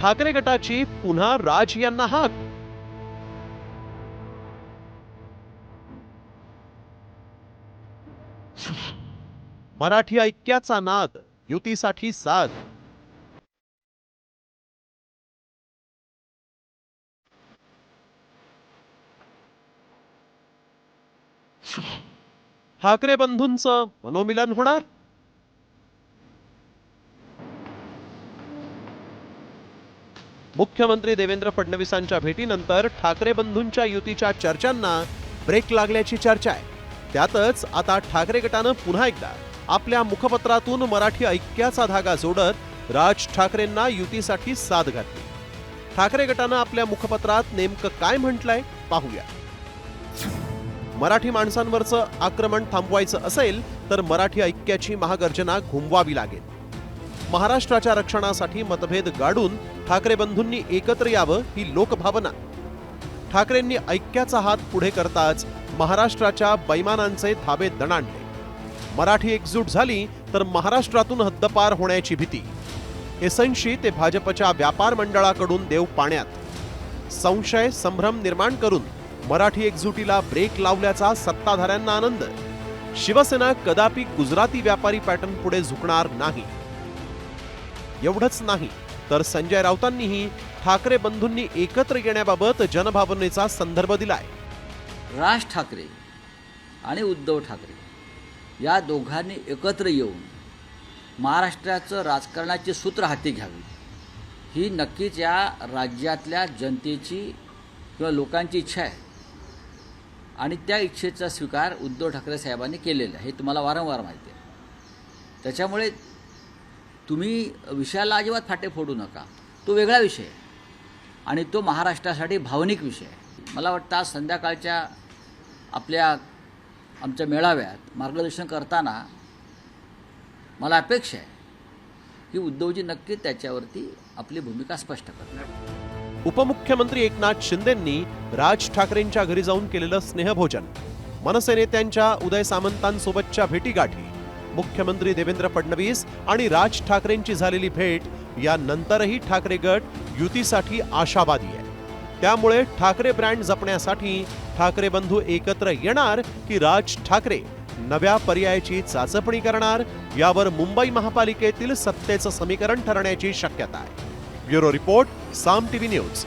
ठाकरे गटाची पुन्हा राज यांना हाक. मराठी ऐक्याचा नाद युतीसाठी साथ ठाकरे बंधूंचं मनोमिलन होणार? मुख्यमंत्री देवेंद्र फडणवीसांच्या भेटीनंतर ठाकरे बंधूंच्या युतीच्या चर्चांना ब्रेक लागल्याची चर्चा आहे. त्यातच आता ठाकरे गटानं पुन्हा एकदा आपल्या मुखपत्रातून मराठी ऐक्याचा धागा जोडत राज ठाकरेंना युतीसाठी साथ घातली. ठाकरे गटानं आपल्या मुखपत्रात नेमकं काय म्हटलंय पाहूया. मराठी माणसांवरचं आक्रमण थांबवायचं असेल तर मराठी ऐक्याची महागर्जना घुमवावी लागेल. महाराष्ट्राच्या रक्षणासाठी मतभेद गाडून ठाकरे बंधूंनी एकत्र यावं ही लोकभावना. ठाकरेंनी ऐक्याचा हात पुढे करताच महाराष्ट्राच्या बैमानांचे थाबे दणाणले. मराठी एकजूट झाली तर महाराष्ट्रातून हद्दपार होण्याची भीती. एसऐंशी ते भाजपच्या व्यापार मंडळाकडून देव पाण्यात. संशय संभ्रम निर्माण करून मराठी एकजुटीला ब्रेक लावल्याचा सत्ताधाऱ्यांना आनंद. शिवसेना कदापि गुजराती व्यापारी पॅटर्न पुढे झुकणार नाही. एवढंच नाही तर संजय राऊतांनीही ठाकरे बंधूंनी एकत्र येण्याबाबत जनभावनेचा संदर्भ दिलाय. राज ठाकरे आणि उद्धव ठाकरे या दोघांनी एकत्र येऊन महाराष्ट्राचं राजकारणाची सूत्र हाती घ्यावी. ही नक्कीच या राज्यातल्या जनतेची किंवा लोकांची इच्छा आहे. आणि त्या इच्छेचा स्वीकार उद्धव ठाकरे साहेबांनी केलेला आहे. हे तुम्हाला वारंवार माहिती आहे. त्याच्यामुळे तुम्ही विषयाला अजिबात फाटे फोडू नका. तो वेगळा विषय आहे. आणि तो महाराष्ट्रासाठी भावनिक विषय आहे. मला वाटतं आज संध्याकाळच्या आपल्या आमच्या मेळाव्यात मार्गदर्शन करताना मला अपेक्षा आहे की उद्धवजी नक्की त्याच्यावरती आपली भूमिका स्पष्ट करणार उपमुख्यमंत्री एकनाथ शिंदेंनी राज ठाकरेंच्या घरी जाऊन केलेलं स्नेहभोजन. मनसे नेत्यांच्या उदय सामंतांसोबतच्या भेटीगाठी. मुख्यमंत्री देवेंद्र फडणवीस आणि राज ठाकरेंची झालेली भेट यानंतरही ठाकरे गट युतीसाठी आशावादी आहे त्यामुळे ठाकरे ब्रँड जपण्यासाठी ठाकरे बंधू एकत्र येणार की राज ठाकरे नव्या पर्यायाची चाचपणी करणार यावर मुंबई महापालिकेतील सत्तेचं समीकरण ठरण्याची शक्यता आहे. Bureau report Saam TV news.